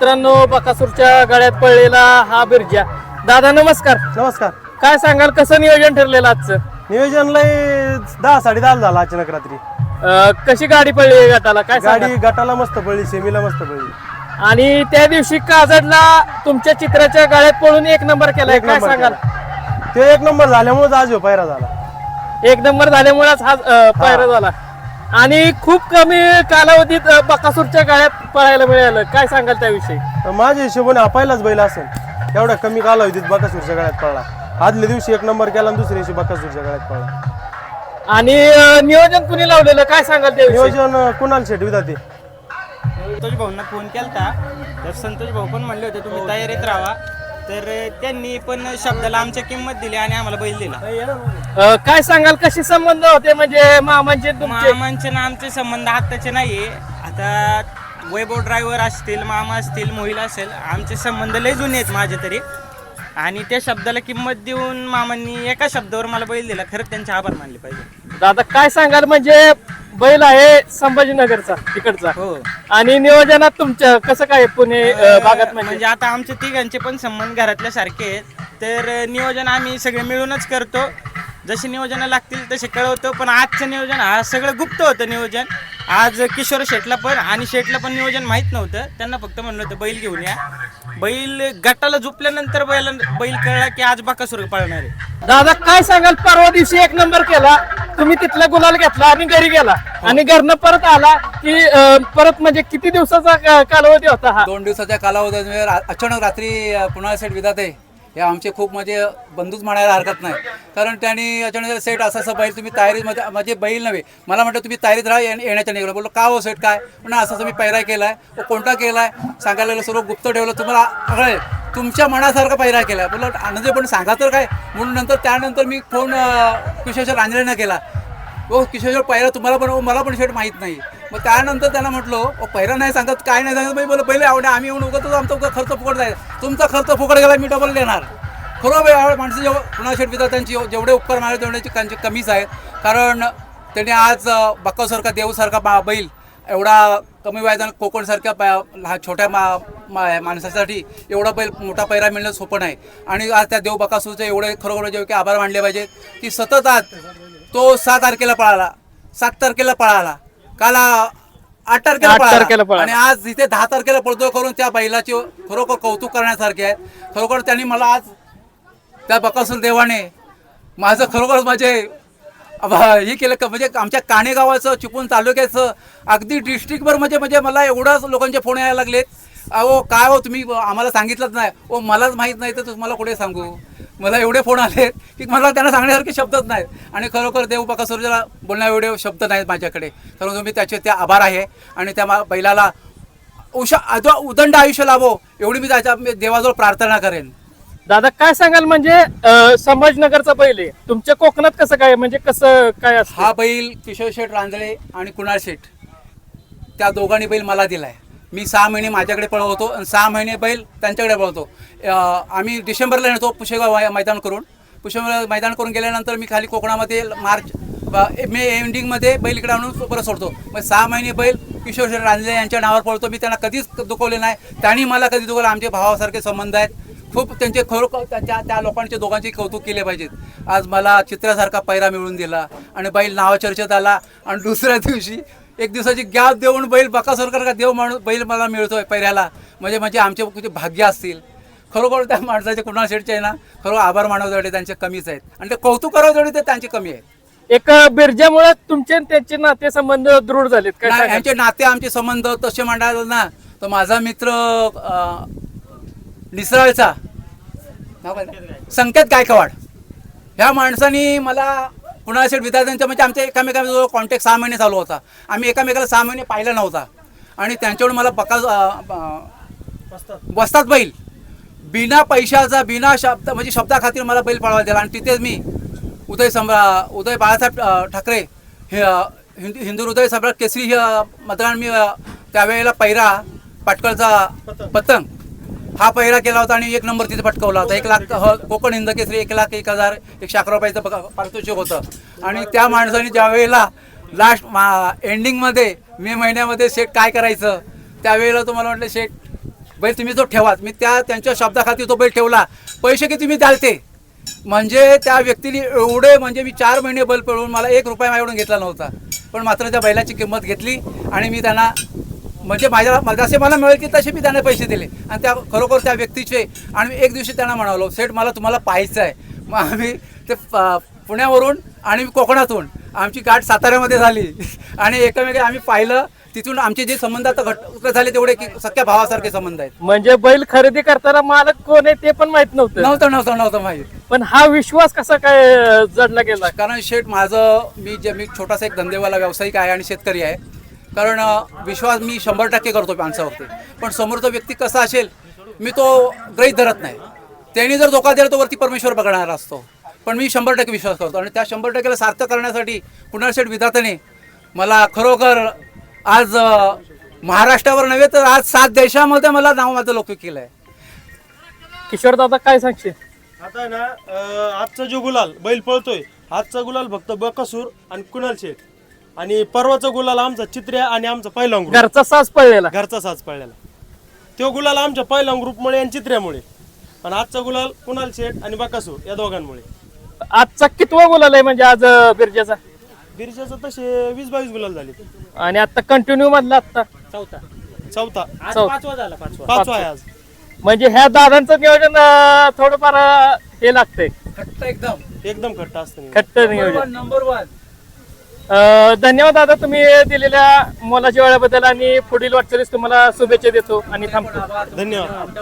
मित्रांनो बकासूरच्या गळ्यात पडलेला हा बिरजा. दादा नमस्कार. नमस्कार. काय सांगाल कसं नियोजन ठरलेलं आजचं? नियोजन लय दहा साडे दहा झाला अचानक रात्री. अं, कशी गाडी पडली गटाला? काय गाडी गाडी गटाला मस्त पडली सेमीला मस्त पडली. आणि त्या दिवशी काजडला तुमच्या चित्राच्या गळ्यात पडून एक नंबर केलाय. एक काय नंबर सांगाल? केला. ते एक नंबर झाल्यामुळे आज ह्यो पायरा झाला. एक नंबर झाल्यामुळेच हा अं, पायरा झाला. आणि खूप कमी कालावधीत बकासूरच्या गळ्यात पळायला मिळालं. काय सांगाल त्याविषयी? तर माझ्या हिशोबाने पहिलाच बैल असेल. एवढ्या कमी कालावधीत बकासूरच्या गळ्यात पडला आदल्या दिवशी एक नंबर केला आणि दुसऱ्या दिवशी बकासूरच्या गळ्यात पडला आणि नियोजन कुणी लावलेलं? काय सांगाल त्याविषयी? नियोजन कुणाल शेट विधाते संतोष भाऊंना फोन केलता. तर संतोष भाऊ पण म्हणले होते तुम्ही तयारीत राहा. तर त्यांनी पण शब्दाला आमच्या किंमत दिली आणि आम्हाला बैल दिला. अं, काय सांगाल कशी संबंध होते? म्हणजे मामांचे तुमचे? मामांचे ना आमचे संबंध आत्ताचे नाहीये. आता वैभव ड्रायव्हर असतील मामा असतील मोहिला असेल आमचे संबंध लय जुने आहेत माझे तरी. आणि त्या शब्दाला किंमत देऊन मामांनी एका शब्दावर मला बैल दिला. खरंच त्यांचे आभार मानले पाहिजे. दादा काय सांगाल? म्हणजे बैल आहे संभाजीनगरचा तिकडचा. हो. आणि नियोजनात तुमच्या कसं काय पुणे अं, भागात म्हणजे? म्हणजे आता आमचे तिघांचे पण संबंध घरातल्या सारखे आहेत. तर नियोजन आम्ही सगळे मिळूनच करतो. जसे नियोजन लागतील तसे कळवतो पण आजचं नियोजन हा सगळं गुप्त होतं नियोजन. आज किशोर शेटला पण आणि शेटला पण नियोजन माहीत नव्हतं. त्यांना फक्त म्हणलं होतं बैल घेऊन या. बैल गटाला झोपल्यानंतर बैल बैल कळला की आज बाकासुर पळणार आहे. दादा काय सांगाल? परवा दिवशी एक नंबर केला. तुम्ही तिथला गुलाल घेतला आणि घरी गेला. आणि घरनं परत आला की परत म्हणजे किती दिवसाचा का- कालावधी होता हा? दोन दिवसाच्या कालावधीमध्ये रा- अचानक रात्री पुन्हा सेट विधाते हे आमचे खूप म्हणजे बंधूच म्हणायला हरकत नाही. कारण त्यांनी अचानक सेट असं असं बैल तुम्ही तयारीमध्ये म्हणजे बैल नव्हे. मला म्हटलं तुम्ही तयारीत राहा येण्याच्या निघाला. बोललो का हो सेट काय? पण असं असं मी पैरा केलाय. व कोणता केलाय? सांगायला लागलं सर्व गुप्त ठेवलं तुम्हाला कळेल तुमच्या मनासारखा पैरा केला बोललो आनंद पण सांगा तर काय? म्हणून नंतर त्यानंतर मी फोन किशोरच्या रांजणेनं केला. हो किशोरच्या पहिला तुम्हाला पण हो, मला पण शेट माहीत नाही. मग त्यानंतर त्यांना म्हटलं ओ पहिला नाही सांगत काय नाही सांगत. मी बोल पहिले आवडे आम्ही येऊन उगत आमचा खर्च फुकट जायचा तुमचा खर्च फुकट गेला मी डबल देणार. खरोबर माणसं जेव्हा पुन्हा शेट विद्यार्थ्यांची जेवढे उपकार मारले तेवढ्याची त्यांची कमीच आहेत. कारण त्यांनी आज बक्कासारखा देवसारखा बा बैल एवढा कमी व्याजानं कोकणसारख्या पा- लहान छोट्या मा मा- माणसासाठी एवढा बैल मोठा पैरा मिळणं सोपं नाही. आणि आज त्या देव बकासूरचे एवढे खरोखर जेव्हा की आभार मानले पाहिजेत की सतत आज तो सात तारखेला पळाला सात तारखेला पळाला. काल आठ तारखेला आठ तारखेला पळाला. पळाला. आणि आज इथे दहा तारखेला पळतोय करून त्या बैलाचे खरोखर कौतुक करण्यासारखे आहेत खरोखर त्यांनी मला आज त्या बकासूर देवाने माझं खरोखर माझे अब- हे केलं का म्हणजे आमच्या काणे गावाचं चिपळूण तालुक्याचं अगदी डिस्ट्रिक्टभर म्हणजे म्हणजे मला एवढाच लोकांचे फोन यायला लागलेत. अहो काय हो तुम्ही आम्हाला सांगितलंच नाही. ओ मलाच माहीत नाही तर तुम्हाला कुठे सांगू? मला एवढे फोन आलेत की मला त्यांना सांगण्यासारखे शब्दच नाहीत आणि खरोखर देव बकासूरला बोलण्या एवढे शब्द नाहीत माझ्याकडे. खरोखर तुम्ही त्याचे त्या आभार आहे. आणि त्या बैलाला उशा अद- उदंड आयुष्य लाभो एवढी मी त्याच्या मी देवाजवळ प्रार्थना करेन. दादा काय सांगाल म्हणजे संभाजीनगरचा बैल आहे. तुमच्या कोकणात कसं काय म्हणजे कसं काय असतं? हा बैल किशोर शेठ रांजळे आणि कुणाल शेठ त्या दोघांनी बैल मला दिलाय. मी सहा महिने माझ्याकडे पळवतो आणि सहा महिने बैल त्यांच्याकडे पळवतो आम्ही डिसेंबरला येतो पुशेगाव मैदान करून. पुशेगाव मैदान करून गेल्यानंतर मी खाली कोकणामध्ये मार्च मे एंडिंगमध्ये बैल इकडे आणून परत सोडतो. मग सहा महिने बैल किशोर रांजले यांच्या नावावर पळतो. मी त्यांना कधीच दुखवले नाही. त्यांनी मला कधी दुखवलं आमचे भावासारखे संबंध आहेत. खूप त्यांचे खरोखर त्या त्या लोकांचे दोघांचे कौतुक केले पाहिजेत. आज मला चित्रासारखा पैरा मिळून दिला आणि बैल नावाचर्चेत आला आणि दुसऱ्या दिवशी एक दिवसाची गॅप देऊन बैल बकासोरकर का देव माणूस बैल मला मिळतोय पैऱ्याला म्हणजे म्हणजे आमचे किती भाग्य असतील. खरोखर त्या माणसाचे कुणाल शेठचे आहे ना खरोखर आभार मानवतेवढे त्यांचे कमीच आहेत. आणि ते कौतुक करावं ते त्यांचे कमी आहेत. एक बिरजामुळे तुमचे त्यांचे नाते संबंध दृढ झालेत काय? यांचे नाते आमचे संबंध तसे मांडायला ना तर माझा मित्र निसराळचा? संकेत गायकवाड. ह्या माणसाने मला कुणाल शेठ विद्यार्थ्यांच्या म्हणजे आमच्या एकामेकांचा कॉन्टॅक्ट सहा महिने चालू होता. आम्ही एकामेकाला सहा महिने पाहिला नव्हता. आणि त्यांच्याकडून मला पक्का बसतात बैल. बिना पैशाचा बिना शब्द म्हणजे शब्दाखातीर मला बैल पळवा दिला. आणि तिथेच मी उदय सम्रा उदय बाळासाहेब ठाकरे हे हिंदू हिंदू हृदय सम्राट केसरी हे मतदान मी त्यावेळेला पैरा पाटकळचा पतंग. हा पहिरा केला होता आणि एक नंबर तिथे पटकवला होता. एक लाख ह- कोकण हिंद केसरी एक लाख एक हजार एकशे अकरा रुपयाचं पारितोषिक होतं. आणि त्या माणसाने ज्यावेळेला लास्ट लास्ट एंडिंगमध्ये मे महिन्यामध्ये शेट काय करायचं त्यावेळेला तुम्हाला वाटलं शेट बैल तुम्ही जो ठेवा मी त्या त्यांच्या शब्दाखाती तो बैल ठेवला. पैसे किती तुम्ही द्याल ते म्हणजे त्या व्यक्तीने एवढे म्हणजे मी चार महिने बैल पळवून मला एक रुपया माझ्याकडून घेतला नव्हता. पण मात्र त्या बैलाची किंमत घेतली आणि मी त्यांना म्हणजे माझ्या मला जसे मला मिळेल की तसे मी त्यांना पैसे दिले. आणि त्या खरोखर त्या व्यक्तीचे आणि एक दिवशी त्यांना म्हणालो सेठ मला तुम्हाला पाहायचं आहे. मग आम्ही ते पुण्यावरून आणि कोकणातून आमची गाठ साताऱ्यामध्ये झाली. आणि एकमेक आम्ही पाहिलं तिथून आमचे जे संबंध आता घट्ट झाले तेवढे की सख्या भावासारखे संबंध आहेत. म्हणजे बैल खरेदी करताना मालक कोण आहे ते पण माहीत नव्हतं. नव्हतं नव्हतं नव्हतं माहीत. पण हा विश्वास कसा काय जडला गेला? कारण शेठ माझं मी जे मी छोटासा एक धंदेवाला व्यावसायिक आहे आणि शेतकरी आहे. कारण विश्वास मी शंभर टक्के करतो माणसावरती. पण समोरचा व्यक्ती कसा असेल मी तो ग्रहित धरत नाही. त्यांनी जर धोका दिला तो वरती परमेश्वर बघणार असतो. पण मी शंभर टक्के विश्वास करतो. आणि त्या शंभर टक्केला सार्थ करण्यासाठी कुणाल शेठ विधाताने मला खरोखर आज महाराष्ट्रावर नव्हे तर आज सात देशामध्ये मला नाव माझं लौकिक केलं आहे किशोर दादा काय सांगशील? आता आहे ना अं, आजचा जो गुलाल बैल पळतोय आजचा गुलाल फक्त बकासूर आणि कुणाल शेठ. आणि परवाचा गुलाल आमचा चित्र्या आणि आमचा पहिला ग्रुप घरचा साज पळलेला. घरचा साज पळलेला. तो गुलाल आमच्या पहिला ग्रुपमुळे आणि चित्र्यामुळे. आणि आजचा गुलाल कुणाल शेठ आणि बकासूर या दोघांमुळे. आजचा कितवा गोलाल आहे म्हणजे आज बिरजाचा? बिरशाचं तसे वीस बावीस गुलाल झाले आणि आता कंटिन्यू मधला आता चौथा. चौथा. आज चौथा. पाचवा झाला पाचवा. पाचवा आहे आज. म्हणजे ह्या दादांचं नियोजन अं, थोडंफार अं, हे लागतंय. खट्ट एकदम. एकदम खट्ट असतं नियोजन. खट्ट नियोजन. नंबर वन धन्यवाद दादा तुम्ही दिलेल्या मोलाच्या वेळाबद्दल आणि पुढील वाटचालीस तुम्हाला शुभेच्छा देतो आणि थांबतो. धन्यवाद.